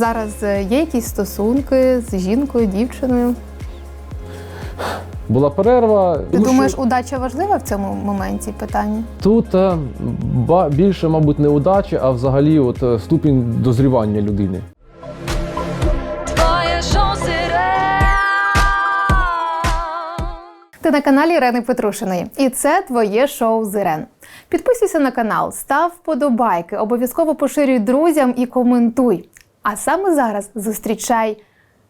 Зараз е, є якісь стосунки з жінкою, дівчиною. Була перерва. Ти Тому що думаєш, удача важлива в цьому моменті питання? тут е, ба- більше, мабуть, не удачі, а взагалі от е, ступінь дозрівання людини. Твоє шоу серіал. Ти на каналі Ірени Петрушиної, і це твоє шоу з Ірен. Підписуйся на канал, став вподобайки, обов'язково поширюй друзям і коментуй. А саме зараз зустрічай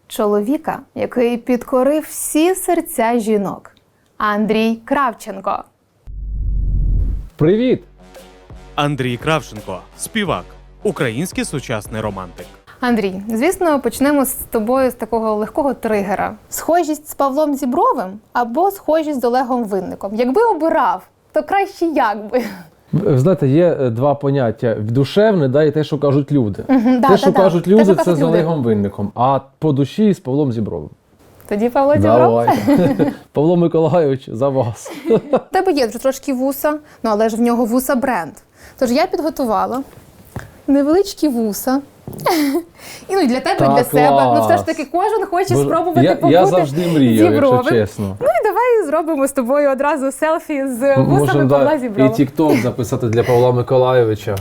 чоловіка, який підкорив всі серця жінок. Андрій Кравченко. Привіт! Андрій Кравченко, співак, український сучасний романтик. Андрій, звісно, почнемо з тобою з такого легкого тригера: схожість з Павлом Зібровим або схожість з Олегом Винником. Якби обирав, то краще як би. Ви знаєте, є е, два поняття: душевне, да, і те, що кажуть люди. Мгм, да, те, що да. кажуть да. люди, що це з. Олегом Винником, а по душі з Павлом Зібровим. Тоді Павло Зібров. Павло Миколайович, за вас. У тебе є вже трошки вуса, ну але ж в нього вуса бренд. Тож я підготувала невеличкі вуса. І ну і для тебе, і для Так, себе. Ну все ж таки кожен хоче Бо спробувати я, побути я завжди мріяв, Зібровим. якщо чесно. Ну і давай зробимо з тобою одразу селфі з вусами Павла і Зіброва. тік-ток записати для Павла Миколайовича.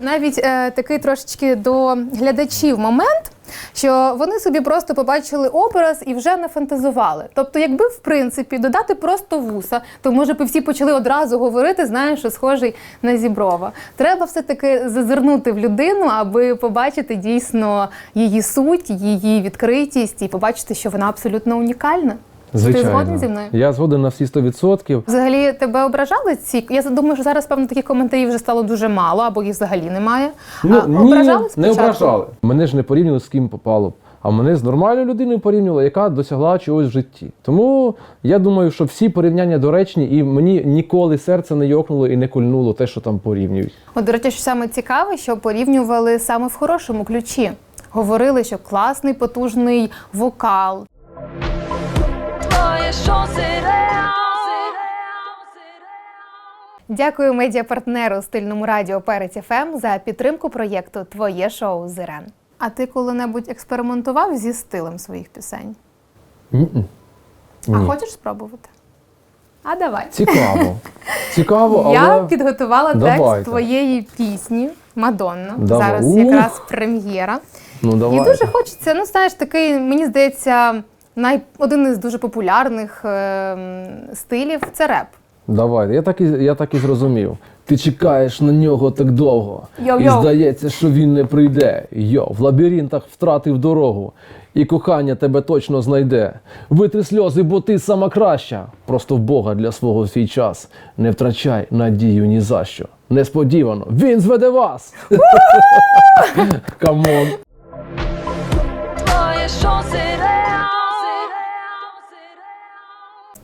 Навіть е, такий трошечки до глядачів момент, що вони собі просто побачили образ і вже не фантазували. Тобто, якби в принципі додати просто вуса, то може б всі почали одразу говорити, знаєш, що схожий на Зіброва. Треба все-таки зазирнути в людину, аби побачити дійсно її суть, її відкритість і побачити, що вона абсолютно унікальна. Звичайно. Ти згоден зі мною? Я згоден на всі 100%. Взагалі, тебе ображали ці? Я думаю, що зараз певно таких коментарів вже стало дуже мало, або їх взагалі немає. Ну, а, ні, ображали не ображали. Мене ж не порівняли з ким попало. б, А мене з нормальною людиною порівнювали, яка досягла чогось в житті. Тому я думаю, що всі порівняння доречні, і мені ніколи серце не йокнуло і не кольнуло те, що там порівнюють. От, до речі, що саме цікаве, що порівнювали саме в хорошому ключі. Говорили, що класний потужний вокал. Дякую медіапартнеру стильному радіо Перець ФМ за підтримку проєкту Твоє шоу з Ірен. А ти коли-небудь експериментував зі стилем своїх пісень? Ні-ні. А Ні. хочеш спробувати? А давай. Цікаво. Цікаво, але Я підготувала текст твоєї пісні Мадонна. Давай. Зараз Ух. якраз прем'єра. ну давай. І дуже хочеться, ну знаєш, такий, мені здається, най... один із дуже популярних е, стилів це реп. Давай, я так і я так і зрозумів. Ти чекаєш на нього так довго, Йо-йо. і здається, що він не прийде. Йо, в лабіринтах втратив дорогу, і кохання тебе точно знайде. Витри сльози, бо ти сама краща. Просто в Бога для свого свій час. Не втрачай надію ні за що. Несподівано, він зведе вас. Камон. Твоє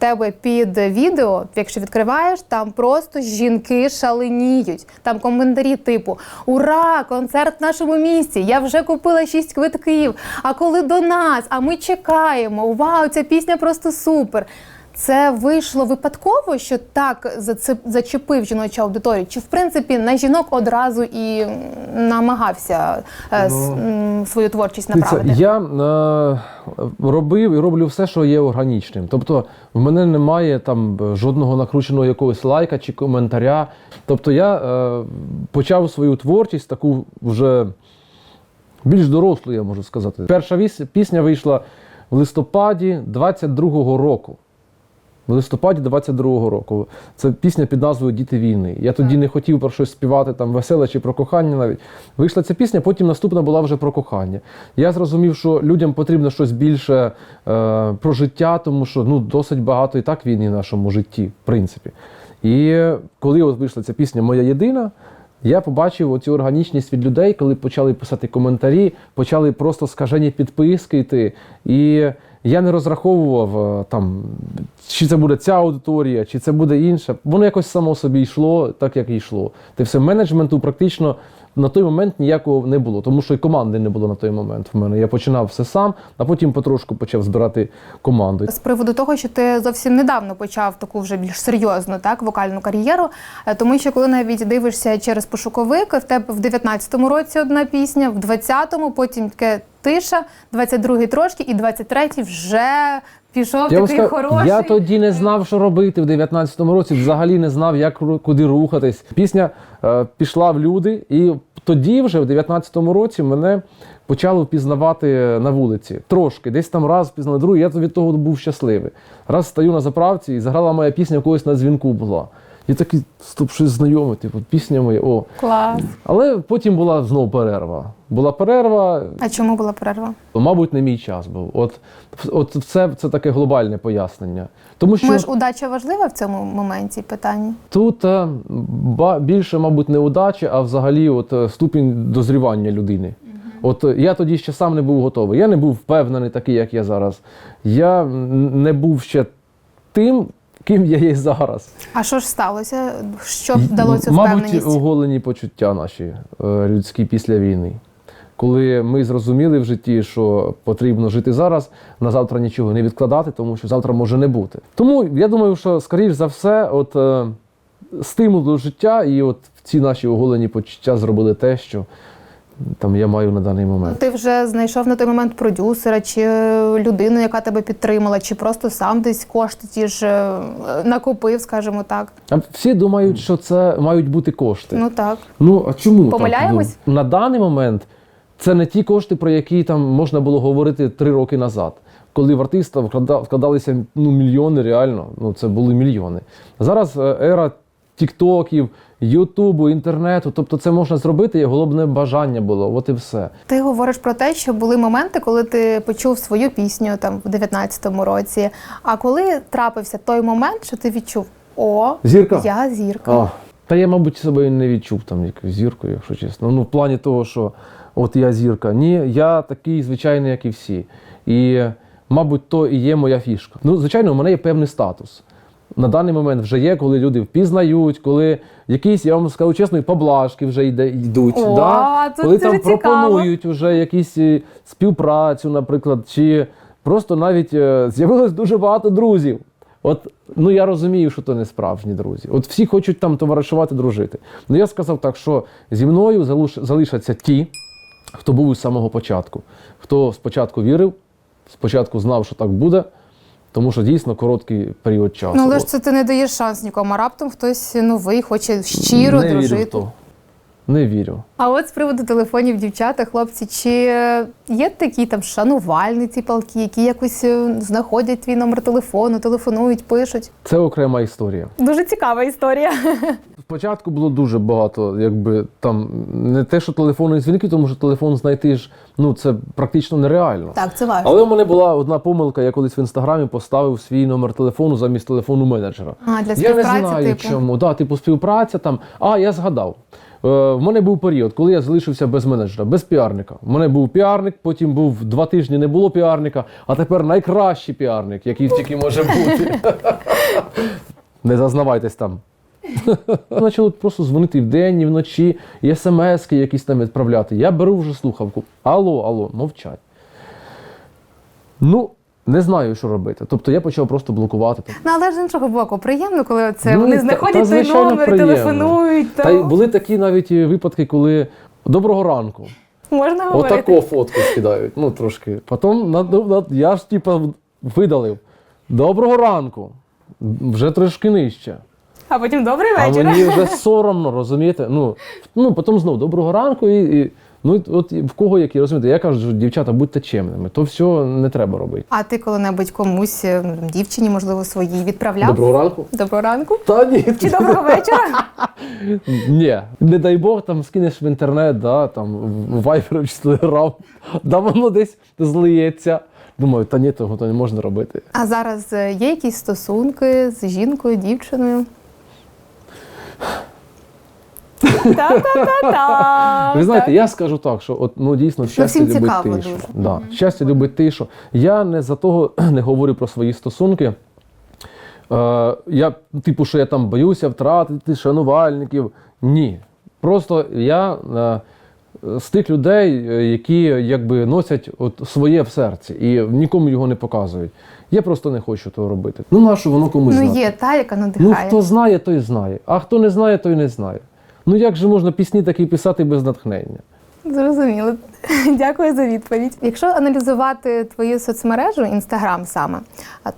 тебе під відео, якщо відкриваєш, там просто жінки шаленіють. Там коментарі типу Ура! Концерт в нашому місті! Я вже купила шість квитків. А коли до нас? А ми чекаємо. Вау, ця пісня просто супер. Це вийшло випадково, що так зачепив жіночу аудиторію? Чи в принципі на жінок одразу і намагався е, м, свою творчість направити? я е, робив і роблю все, що є органічним. Тобто, в мене немає там е, жодного накрученого якогось лайка чи коментаря. Тобто, я е, почав свою творчість таку вже більш дорослу, я можу сказати. Перша пісня вийшла в листопаді 22-го року. В листопаді 22-го року. Це пісня під назвою Діти війни. Я тоді не хотів про щось співати там веселе чи про кохання навіть. Вийшла ця пісня, потім наступна була вже про кохання. Я зрозумів, що людям потрібно щось більше е, про життя, тому що ну, досить багато і так війни в нашому житті, в принципі. І коли от вийшла ця пісня Моя єдина. Я побачив оцю органічність від людей, коли почали писати коментарі, почали просто скажені підписки йти. І я не розраховував е, там, чи це буде ця аудиторія, чи це буде інша. Воно якось само собі йшло, так як йшло. Ти все менеджменту практично на той момент ніякого не було, тому що і команди не було на той момент в мене. Я починав все сам, а потім потрошку почав збирати команду. З приводу того, що ти зовсім недавно почав таку вже більш серйозну так вокальну кар'єру, е, тому що коли навіть дивишся через пошуковик, в тебе в 19-му році одна пісня, в 20-му, потім таке тиша, 22-й трошки, і 23-й вже пішов Я, такий скажу, хороший. я тоді не знав, що робити в 19-му році. Взагалі не знав, як куди рухатись. Пісня е, пішла в люди, і тоді, вже в 19-му році, мене почали впізнавати на вулиці. Трошки, десь там раз впізнали другий. Я від того був щасливий. Раз стою на заправці і заграла моя пісня, в когось на дзвінку була. Я такий, стоп, щось знайоме, типу, пісня моя. О. Клас. Але потім була знову перерва. Була перерва, А чому була перерва? Мабуть, не мій час був. От, от це, це таке глобальне пояснення. Тому що Ми ж удача важлива в цьому моменті питанні. тут е, ба, більше, мабуть, не удача, а взагалі от, е, ступінь дозрівання людини. От я тоді ще сам не був готовий. Я не був впевнений, такий, як я зараз. Я не був ще тим, ким я є зараз. А що ж сталося? Що дало цю Мабуть, оголені почуття наші е, людські після війни. Коли ми зрозуміли в житті, що потрібно жити зараз, на завтра нічого не відкладати, тому що завтра може не бути. Тому я думаю, що скоріш за все, от е, стимул до життя, і от ці наші оголені почуття зробили те, що там я маю на даний момент. Ти вже знайшов на той момент продюсера чи е, людину, яка тебе підтримала, чи просто сам десь кошти ті ж е, накопив, скажімо так. А всі думають, що це мають бути кошти. Ну так. Ну а чому Помиляємось? так? Ну, на даний момент це не ті кошти, про які там можна було говорити три роки назад. Коли в артиста вкладалися ну, мільйони, реально, ну це були мільйони. Зараз е, ера тіктоків, ютубу, інтернету. Тобто це можна зробити, і головне бажання було. От і все. Ти говориш про те, що були моменти, коли ти почув свою пісню там в 19-му році. А коли трапився той момент, що ти відчув: о, Зірка. я зірка. А, та я, мабуть, себе не відчув там якоюсь зіркою, якщо чесно. Ну, в плані того, що от я зірка. Ні, я такий звичайний, як і всі. І, мабуть, то і є моя фішка. Ну, звичайно, у мене є певний статус. На даний момент вже є, коли люди впізнають, коли якісь, я вам скажу чесно, і поблажки вже йде, йдуть. О, да? це коли дуже там цікаво. пропонують вже якісь е, співпрацю, наприклад, чи просто навіть е, з'явилось дуже багато друзів. От, ну я розумію, що то не справжні друзі. От всі хочуть там товаришувати, дружити. Ну я сказав так, що зі мною залишаться ті, хто був із самого початку, хто спочатку вірив, спочатку знав, що так буде, тому що дійсно короткий період часу. Ну, але ж це ти не даєш шанс нікому. А раптом хтось новий хоче щиро не вірю в дружити. то. Не вірю. А от з приводу телефонів дівчата, хлопці, чи є такі там шанувальниці палки, які якось е, знаходять твій номер телефону, телефонують, пишуть? Це окрема історія. Дуже цікава історія. Спочатку було дуже багато, якби там не те, що телефонні дзвінки, тому що телефон знайти ж ну це практично нереально. Так, це важко. Але у мене була одна помилка, я колись в інстаграмі поставив свій номер телефону замість телефону менеджера. А, для Я не знаю типу. чому. Да, типу співпраця там. А, я згадав. Е, в мене був період, коли я залишився без менеджера, без піарника. У мене був піарник, потім був два тижні не було піарника, а тепер найкращий піарник, який тільки може бути. Не зазнавайтесь там. Почали просто дзвонити і вдень, і вночі, і смски якісь там відправляти. Я беру вже слухавку. Алло, алло, мовчать. Ну, не знаю, що робити. Тобто я почав просто блокувати. Ну, але ж з іншого боку, приємно, коли це Ну, вони та- знаходять та, той номер, приємно. телефонують. Та й були такі навіть випадки, коли доброго ранку. Можна говорити. Отако фотку скидають. Ну, трошки. Потім на, на, я ж типа видалив. Доброго ранку. Вже трошки нижче. А потім добрий А вечір. мені вже соромно, розумієте? Ну, ну потім знову доброго ранку і. і Ну, от в кого які, розумієте, я кажу, дівчата, будьте чемними, то все не треба робити. А ти коли-небудь комусь, е, дівчині, можливо, своїй відправляв? Доброго ранку. Доброго ранку. Та ні. Чи доброго вечора? Ні, не дай Бог, там скинеш в інтернет, да, там в Viber чи Telegram, да воно десь злиється. Думаю, та ні, того то не можна робити. А зараз е, є якісь стосунки з жінкою, дівчиною? Та-та-та-та. Ви знаєте, я скажу так, що от, ну, дійсно щастя всім любить цікаво тишу. дуже. Да. Щастя любить тишу. Я не за того не говорю про свої стосунки. Е, я, типу, що я там боюся втратити шанувальників. Ні. Просто я е, з тих людей, е, які якби носять от своє в серці і нікому його не показують. Я просто не хочу того робити. Ну нащо воно комусь Ну знати? є та, яка Ну надихає. хто знає, той знає. А хто не знає, той не знає. Ну як же можна пісні такі писати без натхнення? Зрозуміло. Дякую за відповідь. Якщо аналізувати твою соцмережу, інстаграм саме,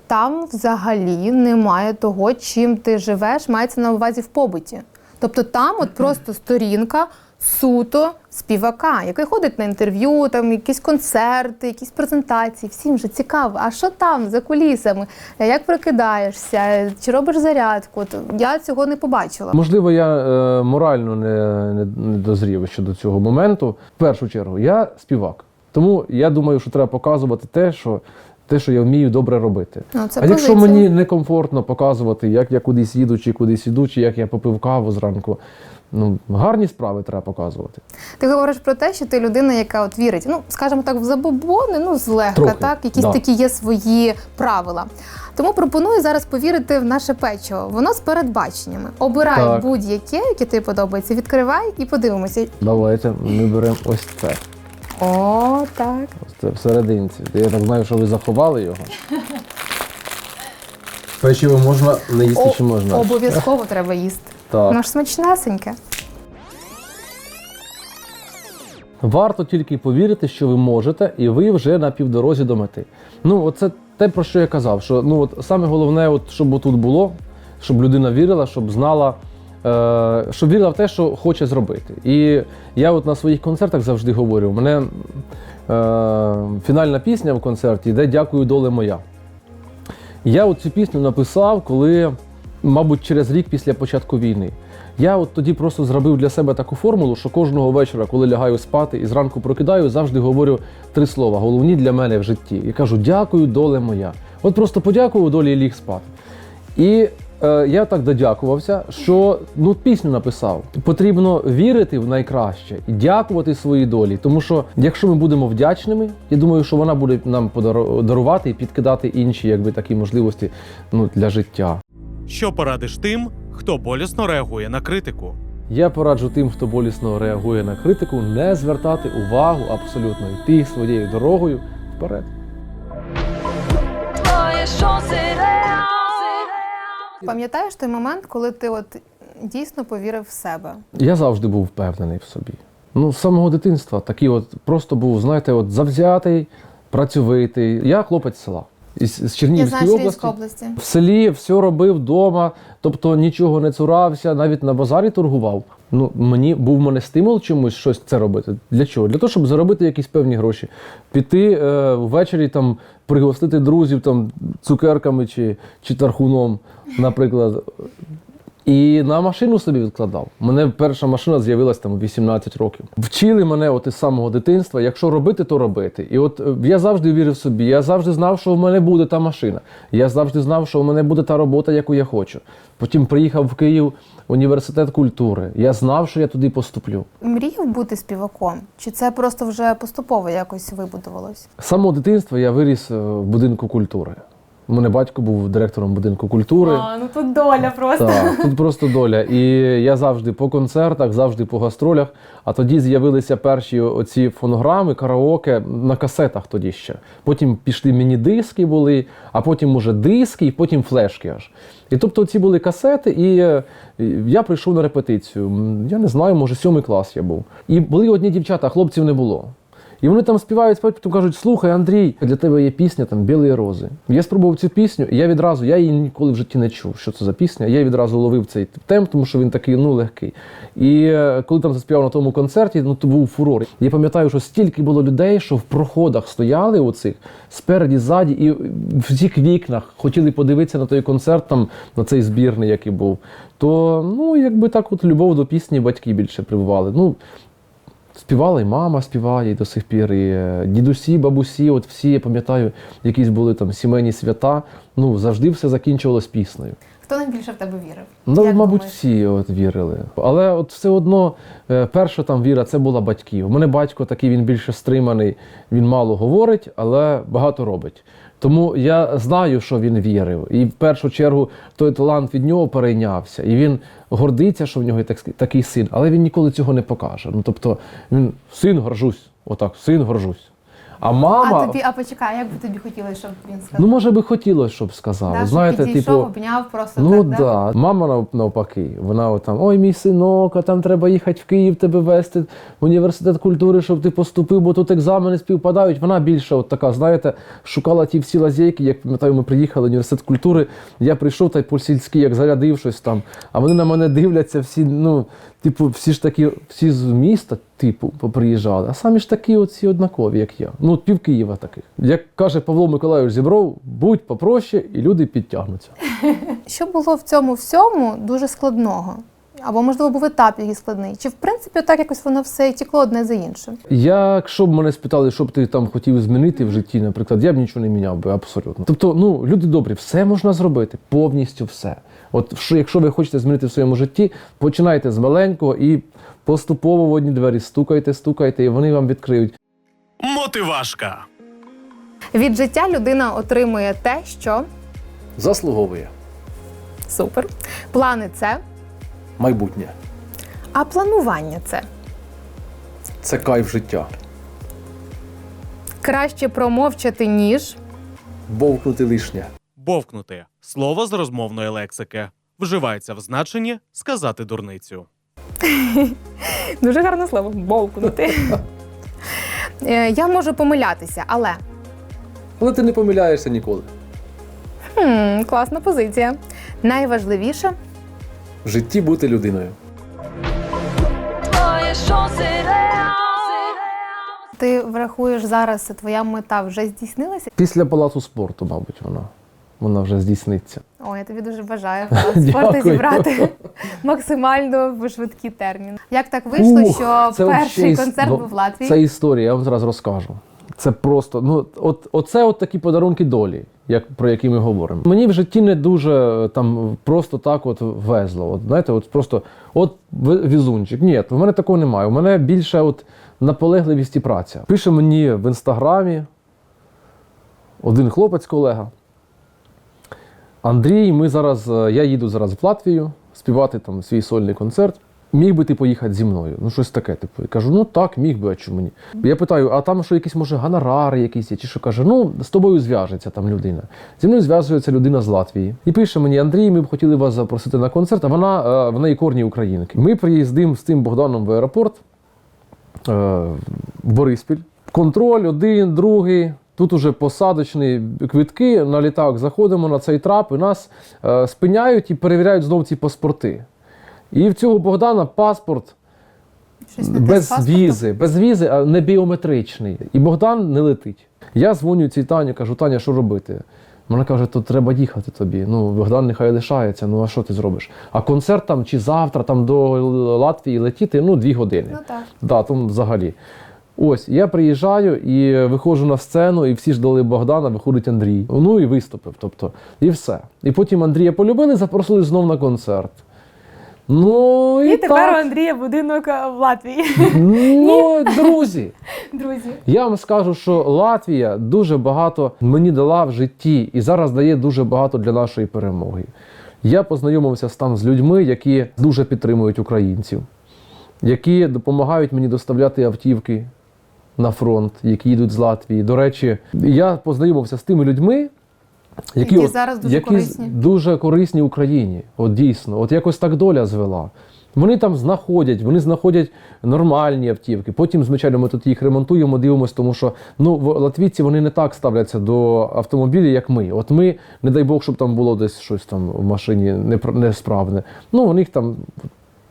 там взагалі немає того, чим ти живеш, мається на увазі в побуті. Тобто там от просто сторінка суто співака, який ходить на інтерв'ю, там якісь концерти, якісь презентації. Всім же цікаво. А що там за кулісами? Як прокидаєшся? Чи робиш зарядку? От я цього не побачила. Можливо, я е, морально не, не, не дозрів ще до цього моменту. В першу чергу, я співак. Тому я думаю, що треба показувати те, що, те, що я вмію добре робити. Ну, це а якщо мені некомфортно показувати, як я кудись їду, чи кудись іду, чи як я попив каву зранку, ну гарні справи треба показувати. Ти говориш про те, що ти людина, яка от вірить, ну скажімо так, в забобони, ну злегка, Трохи, так, якісь да. такі є свої правила. Тому пропоную зараз повірити в наше печиво. Воно з передбаченнями. Обирай Так. будь-яке, яке тобі подобається. Відкривай і подивимося. Давайте ми беремо ось це. О, так. Ось це всерединці. Я так знаю, що ви заховали його. Печиво можна не їсти О, чи можна? Обов'язково треба їсти. Так. Воно ж смачнесеньке. Варто тільки повірити, що ви можете, і ви вже на півдорозі до мети. Ну, оце те, про що я казав. Що ну от саме головне, от, щоб тут було, щоб людина вірила, щоб знала, е, щоб вірила в те, що хоче зробити. І я от на своїх концертах завжди говорю: у мене е, фінальна пісня в концерті йде Дякую, доле моя. Я от цю пісню написав, коли, мабуть, через рік після початку війни. Я от тоді просто зробив для себе таку формулу, що кожного вечора, коли лягаю спати і зранку прокидаю, завжди говорю три слова, головні для мене в житті. І кажу дякую, доле моя. От просто подякував долі і ліг спати. І е, я так додякувався, що ну пісню написав. Потрібно вірити в найкраще і дякувати своїй долі. Тому що якщо ми будемо вдячними, я думаю, що вона буде нам подару- дарувати і підкидати інші, якби такі можливості ну, для життя. Що порадиш тим, хто болісно реагує на критику? Я пораджу тим, хто болісно реагує на критику, не звертати увагу абсолютно йти своєю дорогою вперед. Пам'ятаєш той момент, коли ти от дійсно повірив в себе? Я завжди був впевнений в собі. Ну, з самого дитинства такий от просто був, знаєте, от завзятий, працьовитий. Я хлопець села. З Чернігівської області. Області. В селі все робив вдома, тобто нічого не цурався, навіть на базарі торгував. Ну, мені був мене стимул чомусь щось це робити. Для чого? Для того, щоб заробити якісь певні гроші. Піти е, ввечері там пригостити друзів там цукерками чи, чи тархуном, наприклад. І на машину собі відкладав. Мене перша машина з'явилась там у 18 років. Вчили мене от із самого дитинства, якщо робити, то робити. І от е, я завжди вірив собі, я завжди знав, що в мене буде та машина. Я завжди знав, що в мене буде та робота, яку я хочу. Потім приїхав в Київ університет культури. Я знав, що я туди поступлю. Мріяв бути співаком? Чи це просто вже поступово якось вибудувалось? З самого дитинства я виріс е, в будинку культури. У мене батько був директором будинку культури. А, ну тут доля просто. Так, тут просто доля. І я завжди по концертах, завжди по гастролях. А тоді з'явилися перші оці фонограми, караоке на касетах тоді ще. Потім пішли міні-диски були, а потім уже диски, і потім флешки аж. І тобто ці були касети, і е, я прийшов на репетицію. Я не знаю, може, сьомий клас я був. І були одні дівчата, а хлопців не було. І вони там співають, співають, потім кажуть: слухай, Андрій, для тебе є пісня там Білі рози. Я спробував цю пісню, і я відразу, я її ніколи в житті не чув, що це за пісня. Я відразу ловив цей темп, тому що він такий ну легкий. І е, коли там заспівав на тому концерті, ну то був фурор. Я пам'ятаю, що стільки було людей, що в проходах стояли оцих спереді, ззаді, і в всіх вікнах хотіли подивитися на той концерт, там на цей збірний, який був. То ну якби так, от любов до пісні батьки більше прививали. Ну Співала і мама співає і до сих пір, і е, дідусі, бабусі, от всі, я пам'ятаю, якісь були там сімейні свята. Ну, завжди все закінчувалось піснею. Хто найбільше в тебе вірив? Ну, Як мабуть, думаєш? всі от вірили. Але от все одно е, перша там віра це була батьків. У мене батько такий, він більше стриманий, він мало говорить, але багато робить. Тому я знаю, що він вірив. І в першу чергу той талант від нього перейнявся. І він гордиться, що в нього є так- такий син, але він ніколи цього не покаже. Ну тобто він син горжусь, отак, син горжусь. А мама. А тобі, а почекай, як би тобі хотілося, щоб він сказав? Ну, може би хотілося, щоб сказав. Да, щоб Знаєте, підійшов, типу. обняв просто Ну так, так, да. мама навпаки. Вона там, ой, мій синок, а там треба їхати в Київ, тебе вести в університет культури, щоб ти поступив, бо тут екзамени співпадають. Вона більше от така, знаєте, шукала ті всі лазейки. Як пам'ятаю, ми приїхали в університет культури. Я прийшов та й по сільськи, як зарядив щось там. А вони на мене дивляться, всі, ну, типу, всі ж такі, всі з міста, типу, поприїжджали, а самі ж такі оці однакові, як я. Ну, от пів Києва таких. Як каже Павло Миколайович Зібров, будь попроще, і люди підтягнуться. Що було в цьому всьому дуже складного? Або, можливо, був етап якийсь складний? Чи в принципі так якось воно все тікло одне за іншим? Якщо б мене спитали, що б ти там хотів змінити в житті, наприклад, я б нічого не міняв би абсолютно. Тобто, ну люди добрі, все можна зробити, повністю все. От якщо ви хочете змінити в своєму житті, починайте з маленького і поступово в одні двері стукайте, стукайте, і вони вам відкриють. Мотивашка. Від життя людина отримує те, що Заслуговує супер. Плани це, майбутнє. а планування це. Це кайф життя. Краще промовчати, ніж. Бовкнути лишнє. Бовкнути слово з розмовної лексики. Вживається в значенні сказати дурницю. Дуже гарне слово бовкнути. Е, Я можу помилятися, але Але ти не помиляєшся ніколи. хм, класна позиція. Найважливіше В житті бути людиною. Ти врахуєш зараз, твоя мета вже здійснилася. Після палацу спорту, мабуть, вона. Вона вже здійсниться. О, я тобі дуже бажаю спорти зібрати максимально в швидкий термін. Як так вийшло, Ух, що перший іс- концерт був в Латвії? Це історія, я вам зараз розкажу. Це просто, ну, от, оце от такі подарунки долі, як, про які ми говоримо. Мені в житті не дуже е, там просто так от везло. От, знаєте, от просто от візунчик. Ні, в мене такого немає. У мене більше от наполегливість і праця. Пише мені в інстаграмі один хлопець, колега. Андрій, ми зараз, е, я їду зараз в Латвію співати там свій сольний концерт. Міг би ти поїхати зі мною? Ну, щось таке. Типу. Я кажу, ну так, міг би, а чому мені? Я питаю, а там що якісь, може, гонорари якісь є? Чи що каже, ну, з тобою зв'яжеться там людина. Зі мною зв'язується людина з Латвії. І пише мені, Андрій, ми б хотіли вас запросити на концерт, а вона е, в неї корні українки. Ми приїздимо з тим Богданом в аеропорт е, в Бориспіль. Контроль один, другий. Тут уже посадочні квитки, на літак заходимо на цей трап, і нас е, спиняють і перевіряють знов ці паспорти. І в цього Богдана паспорт Щось не те з без паспортом? візи, без візи, а не біометричний. І Богдан не летить. Я дзвоню цій Тані, кажу, Таня, що робити? Вона каже, то треба їхати тобі. Ну, Богдан нехай лишається, ну а що ти зробиш? А концерт там чи завтра там до Латвії летіти, ну, дві години. Ну так. Да, там взагалі. Ось, я приїжджаю і виходжу на сцену, і всі ждали Богдана, виходить Андрій. Ну і виступив. Тобто, і все. І потім Андрія полюбили, запросили знов на концерт. Ну і, І тепер у так. Андрія будинок е, в Латвії. Ну, друзі, Друзі. я вам скажу, що Латвія дуже багато мені дала в житті і зараз дає дуже багато для нашої перемоги. Я познайомився там з людьми, які дуже підтримують українців, які допомагають мені доставляти автівки на фронт, які йдуть з Латвії. До речі, я познайомився з тими людьми. Які, Які от- зараз дуже які корисні. дуже корисні Україні. От дійсно, от якось так доля звела. Вони там знаходять, вони знаходять нормальні автівки. Потім, звичайно, ми тут їх ремонтуємо, дивимося, тому що ну латвійці вони не так ставляться до автомобілів, як ми. От ми, не дай Бог, щоб там було десь щось там в машині несправне. Ну, у них там.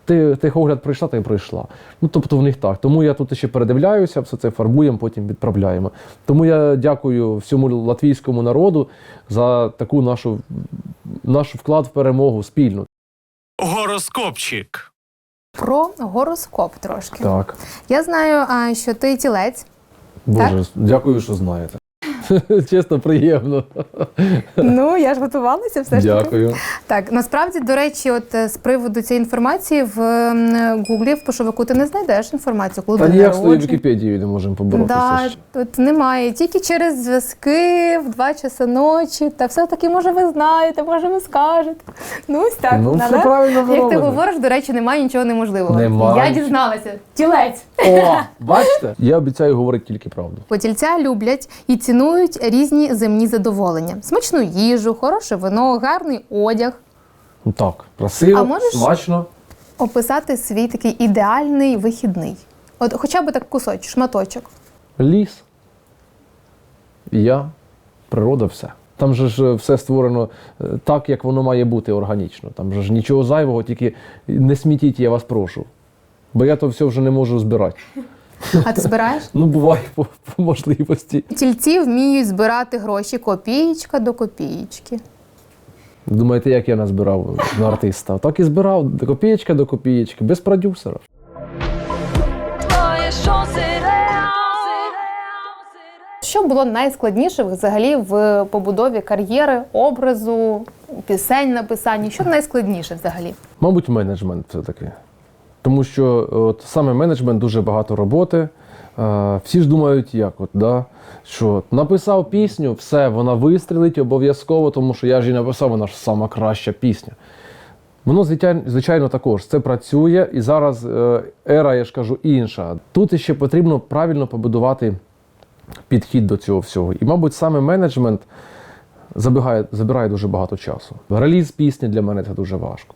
Ти техогляд пройшла, та й пройшла. Ну тобто в них так. Тому я тут ще передивляюся, все це фарбуємо, потім відправляємо. Тому я дякую всьому латвійському народу за таку нашу наш вклад в перемогу спільну. Гороскопчик. Про гороскоп трошки. Так, Я знаю, що ти тілець. Боже, дякую, що знаєте. Чесно, приємно. Ну, я ж готувалася все ж таки. Дякую. Так, насправді, до речі, от е, з приводу цієї інформації в Гуглі в пошовику ти не знайдеш інформацію, коли Та ніяк з тою. Вікіпедією не можемо поборотися. Да, тут немає. Тільки через зв'язки в 2 часи ночі. Та все-таки, може, ви знаєте, може, ви скажете. Ну, ось так. Ну, все правильно ви Як ти говориш, до речі, немає нічого неможливого. Немає. Я дізналася. Тілець. О, бачите? Я обіцяю говорити тільки правду. Потільця люблять і цінують різні земні задоволення: смачну їжу, хороше вино, гарний одяг. Ну так, красиво, А можеш- смачно. Описати свій такий ідеальний вихідний. От хоча б так кусочок, шматочок. Ліс. Я, природа, все. Там же ж все створено е, так, як воно має бути органічно. Там же ж нічого зайвого, тільки не смітіть, я вас прошу. Бо я то все вже не можу збирати. А ти збираєш? Ну, буває по, по можливості. Тільці вміють збирати гроші копієчка до копієчки. Думаєте, як я назбирав на артиста? Так і збирав копієчка до копієчки, без продюсера. Що було найскладніше взагалі в побудові кар'єри, образу, пісень написанні? Що найскладніше взагалі? Мабуть, менеджмент все-таки. Тому що от, саме менеджмент дуже багато роботи. Е, всі ж думають, як от, да? що написав пісню, все, вона вистрілить обов'язково, тому що я ж її написав, вона ж сама краща пісня. Воно, звичайно, звичайно, також це працює, і зараз е, ера, я ж кажу, інша. Тут ще потрібно правильно побудувати підхід до цього всього. І, мабуть, саме менеджмент забігає, забирає дуже багато часу. Реліз пісні для мене це дуже важко.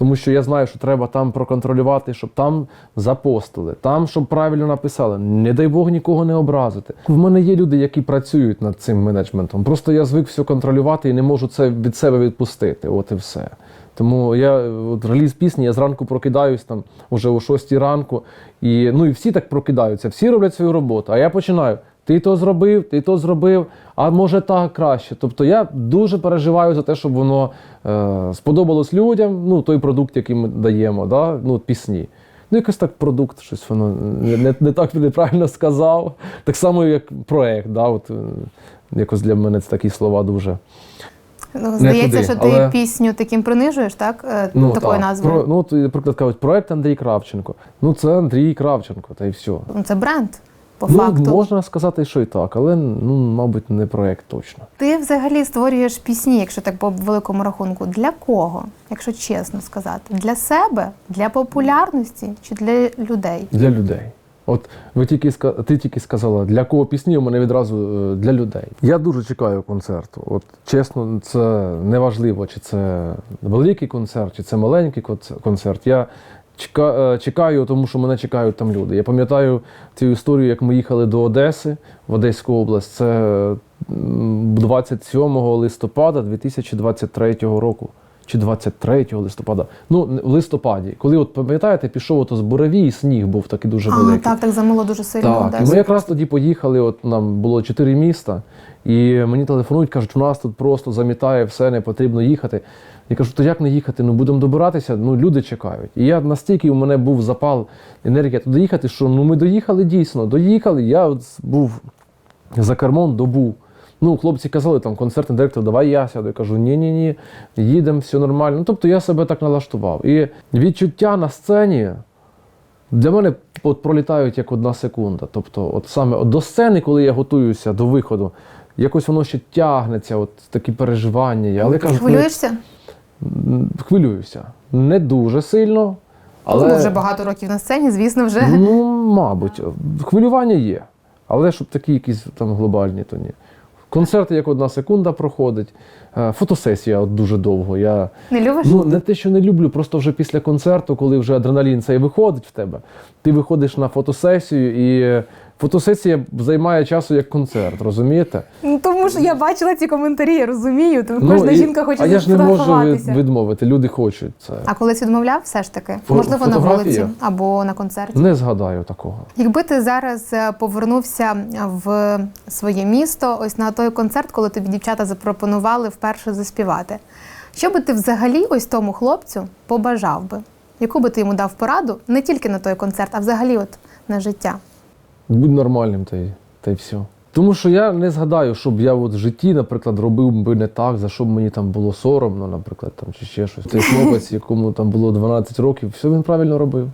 Тому що я знаю, що треба там проконтролювати, щоб там запостили, там, щоб правильно написали. Не дай Бог нікого не образити. В мене є люди, які працюють над цим менеджментом. Просто я звик все контролювати і не можу це від себе відпустити. От і все. Тому я от реліз пісні, я зранку прокидаюсь там уже о 6 ранку. І, ну і всі так прокидаються, всі роблять свою роботу. А я починаю. Ти то зробив, ти то зробив, а може так краще. Тобто я дуже переживаю за те, щоб воно е, сподобалось людям, ну, той продукт, який ми даємо, да? ну, пісні. Ну, якось так продукт, щось воно не, не, не так неправильно сказав. Так само, як проект. Да? От, е, якось для мене це такі слова дуже. Ну, здається, туди, що ти але- пісню таким принижуєш, так? Е, Ну, Такою так. назвою. Про, ну, наприклад, кажуть, проект Андрій Кравченко. Ну, це Андрій Кравченко, та й все. Це бренд, по ну, факту. можна сказати, що і так, але, ну, мабуть, не проект точно. Ти взагалі створюєш пісні, якщо так по великому рахунку. Для кого, якщо чесно сказати? Для себе, для популярності чи для людей? Для людей. От ви тільки ти тільки сказала, для кого пісні, у мене відразу е, для людей. Я дуже чекаю концерту. От чесно, це не важливо, чи це великий концерт, чи це маленький концерт. Я чекаю, тому що мене чекають там люди. Я пам'ятаю цю історію, як ми їхали до Одеси в Одеську область. Це м, 27 листопада 2023 року. Чи 23 листопада. Ну, в листопаді. Коли, от пам'ятаєте, пішов ото з буревій, і сніг був такий дуже А, великий. так, так замило дуже сильно. Так, і ми якраз тоді поїхали. От нам було чотири міста, і мені телефонують, кажуть, у нас тут просто замітає все, не потрібно їхати. Я кажу, то як не їхати? Ну будемо добиратися, ну люди чекають. І я настільки у мене був запал, енергія туди їхати, що ну ми доїхали дійсно. Доїхали. Я от був за кермом добу. Ну, хлопці казали, там концертний директор, давай я сяду. Я кажу, ні-ні ні, їдемо, все нормально. Ну, тобто я себе так налаштував. І відчуття на сцені для мене от пролітають як одна секунда. Тобто, от саме от до сцени, коли я готуюся до виходу, якось воно ще тягнеться, от такі переживання. є. Але я кажу, Хвилюєшся? ну, хвилююся. Не дуже сильно, але Ну, вже багато років на сцені, звісно, вже. ну, мабуть, хвилювання є. Але щоб такі якісь там глобальні, то ні. Концерти як одна секунда проходить, е, фотосесія от дуже довго. Я Не любиш? Ну, не те, що не люблю, просто вже після концерту, коли вже адреналін цей виходить в тебе, ти виходиш на фотосесію, і фотосесія займає часу як концерт, розумієте? Ну, тому що я бачила ці коментарі, я розумію. Тому кожна Ну, і- жінка хоче А я ж не можу відмовити, люди хочуть це. А колись відмовляв все ж таки? Фо- Можливо, на вулиці або на концерті. Не згадаю такого. Якби ти зараз е, повернувся в своє місто, ось на той концерт, коли тобі дівчата запропонували вперше заспівати. Що би ти взагалі ось тому хлопцю побажав би? Яку би ти йому дав пораду не тільки на той концерт, а взагалі от на життя? Будь нормальним, та й, та й все. Тому що я не згадаю, щоб я от в житті, наприклад, робив би не так, за що б мені там було соромно, наприклад, там, чи ще щось. Той хлопець, якому там було 12 років, все він правильно робив.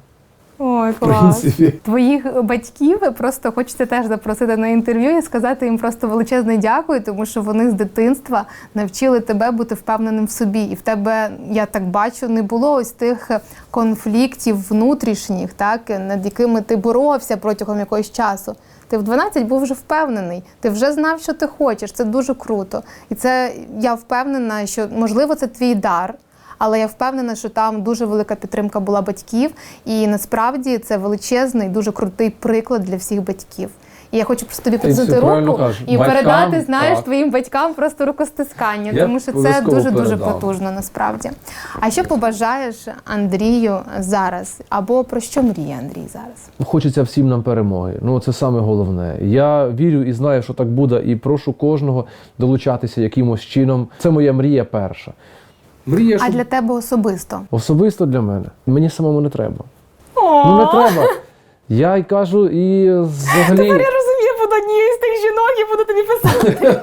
Ой, принципі. Твоїх батьків просто хочеться теж запросити на інтерв'ю і сказати їм просто величезне дякую, тому що вони з дитинства навчили тебе бути впевненим в собі. І в тебе, я так бачу, не було ось тих конфліктів внутрішніх, так над якими ти боровся протягом якогось часу. Ти в 12 був вже впевнений, ти вже знав, що ти хочеш. Це дуже круто. І це я впевнена, що можливо це твій дар. Але я впевнена, що там дуже велика підтримка була батьків, і насправді це величезний, дуже крутий приклад для всіх батьків. І я хочу просто тобі Ти підсунути руку і Батькам, передати, знаєш, так. твоїм батькам просто рукостискання, Я тому що це дуже дуже потужно насправді. А що побажаєш Андрію зараз? Або про що мріє Андрій зараз? Хочеться всім нам перемоги. Ну це саме головне. Я вірю і знаю, що так буде, і прошу кожного долучатися якимось чином. Це моя мрія перша. Мрія, А для тебе особисто? особисто для мене. Мені самому не треба. Ну не треба. Я й кажу, і взагалі. Я розумію, буду однією з тих жінок і буду тобі писати.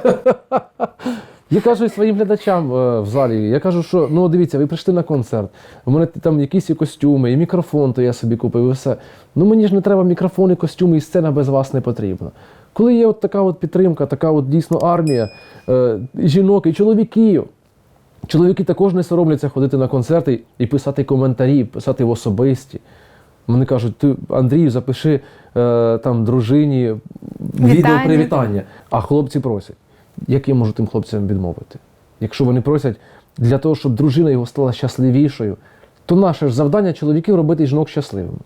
Я кажу і своїм глядачам е, в залі. Я кажу, що ну дивіться, ви прийшли на концерт. У мене там якісь і костюми, і мікрофон, то я собі купив, і все. Ну мені ж не треба мікрофон, і костюми, і сцена без вас не потрібна. Коли є от така от підтримка, така от дійсно армія е, і жінок, і чоловіків. Чоловіки також не соромляться ходити на концерти і писати коментарі, писати в особисті. Вони кажуть, ти Андрію, запиши е, там дружині відео привітання. А хлопці просять. Як я можу тим хлопцям відмовити? Якщо вони просять для того, щоб дружина його стала щасливішою, то наше ж завдання чоловіків робити жінок щасливими.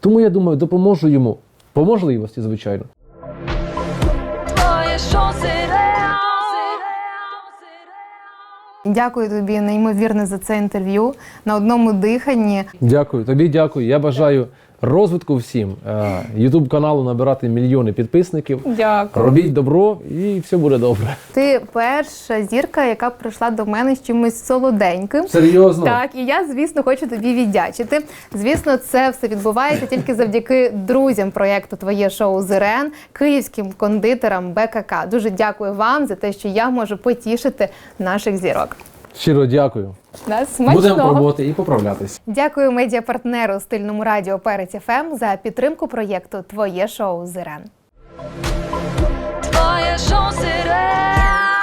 Тому я думаю, допоможу йому по можливості, звичайно. Твоє Дякую тобі неймовірно за це інтерв'ю на одному диханні. Дякую, тобі дякую. Я бажаю розвитку всім. Ютуб каналу набирати мільйони підписників. Дякую. Робіть добро і все буде добре. Ти перша зірка, яка прийшла до мене з чимось солоденьким. Серйозно? Так, і я, звісно, хочу тобі віддячити. Звісно, це все відбувається тільки завдяки друзям проєкту Твоє шоу Зирен, київським кондитерам БКК. Дуже дякую вам за те, що я можу потішити наших зірок. Щиро дякую. Да. Будемо пробувати і поправлятись. Дякую медіапартнеру стильному радіо Перець ФМ ем за підтримку проєкту Твоє шоу Зирен. Твоє шоу Зирен.